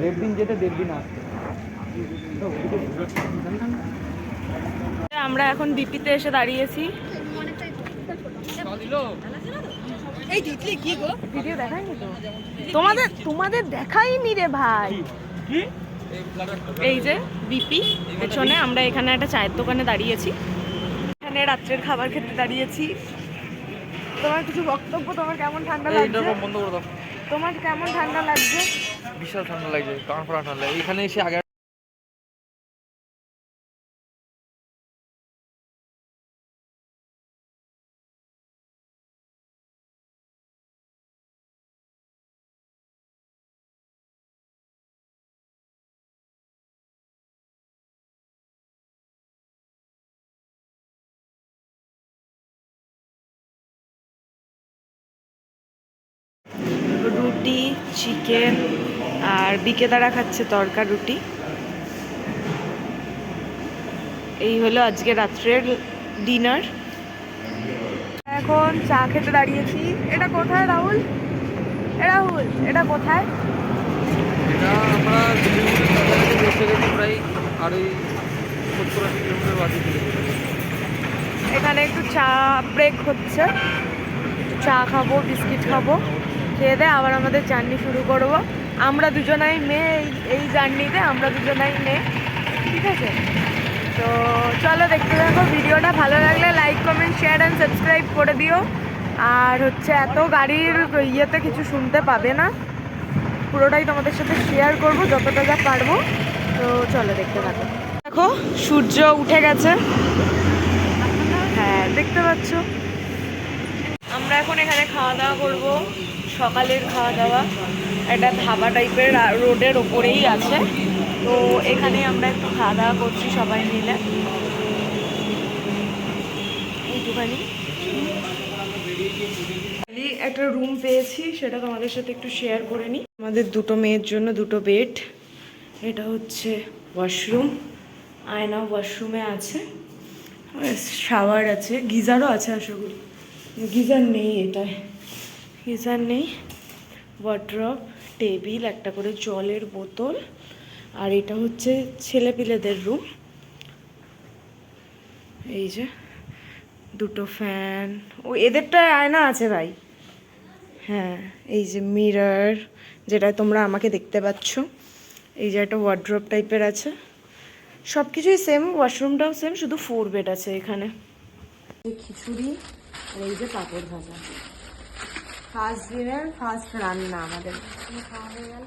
দেড় দিন যেতে দেড় দিন আসতে আমরা এখন ডিপিতে এসে দাঁড়িয়েছি। এই তিতলি কি গো? ভিডিও দেখায়নি তো? তোমাদের তোমাদের দেখাইনি রে ভাই। এই যে বিপি পেছনে আমরা এখানে একটা চায়ের দোকানে দাঁড়িয়েছি। এখানে রাত্রের খাবার খেতে দাঁড়িয়েছি। তোমার কিছু বক্তব্য তোমার কেমন ঠান্ডা লাগছে? বন্ধ করে দাও। তোমার কেমন ঠান্ডা লাগছে? বিশাল ঠান্ডা লাগছে কান ফোড়া ঠান্ডা। এখানে এসে আগে রুটি চিকেন আর বিকেতারা খাচ্ছে তরকা রুটি। এই হলো আজকে রাত্রের ডিনার। এখন চা খেতে দাঁড়িয়েছি। এটা কোথায় রাহুল? রাহুল এটা কোথায়? এটা আমরা দিল্লির গেছি প্রায় আর ওই সত্তর আশি কিলোমিটার বাকি এখানে একটু চা ব্রেক হচ্ছে। চা খাব বিস্কিট খাব। খেয়ে দিয়ে আবার আমাদের জার্নি শুরু করব। আমরা দুজনাই মেয়ে, এই এই জার্নিতে আমরা দুজনাই মেয়ে। ঠিক আছে? তো চলো দেখতে থাকো, ভিডিওটা ভালো লাগলে like comment share and subscribe করে দিও। আর হচ্ছে এত গাড়ির ইয়েতে কিছু শুনতে পাবে না। পুরোটাই তোমাদের সাথে শেয়ার করব, যতটা যা পারব। তো চলো দেখতে থাকো। দেখো, সূর্য উঠে গেছে। হ্যাঁ দেখতে পাচ্ছ। আমরা এখন এখানে খাওয়া দাওয়া করব। সকালের খাওয়া দাওয়া একটা ধাবা টাইপের রোডের ওপরেই আছে। তো এখানে আমরা একটু খাওয়া দাওয়া করছি সবাই মিলে। এইটুখানি। খালি একটা রুম পেয়েছি, সেটা তোমাদের সাথে একটু শেয়ার করে নিই। আমাদের দুটো মেয়ের জন্য দুটো বেড এটা হচ্ছে ওয়াশরুম আয়না ওয়াশরুমে আছে। শাওয়ার আছে। গিজারও আছে আশা করি। গিজার নেই এটায়। গিজার নেই ওয়ার্ড্রপ টেবিল একটা করে জলের বোতল, আর এটা হচ্ছে ছেলেপিলেদের রুম এই যে, দুটো ফ্যান ও এদেরটা আয়না আছে ভাই? হ্যাঁ এই যে মিরার যেটা তোমরা আমাকে দেখতে পাচ্ছ। এই যে একটা ওয়ার্ড্রপ টাইপের আছে। সব কিছুই সেম ওয়াশরুমটাও সেম শুধু ফোর বেড আছে এখানে। খিচুড়ি, আর এই যে পাঁপড় ভাজা। ফার্স্ট ডিনার ফার্স্ট রান্না আমাদের। খাওয়া হয়ে গেল?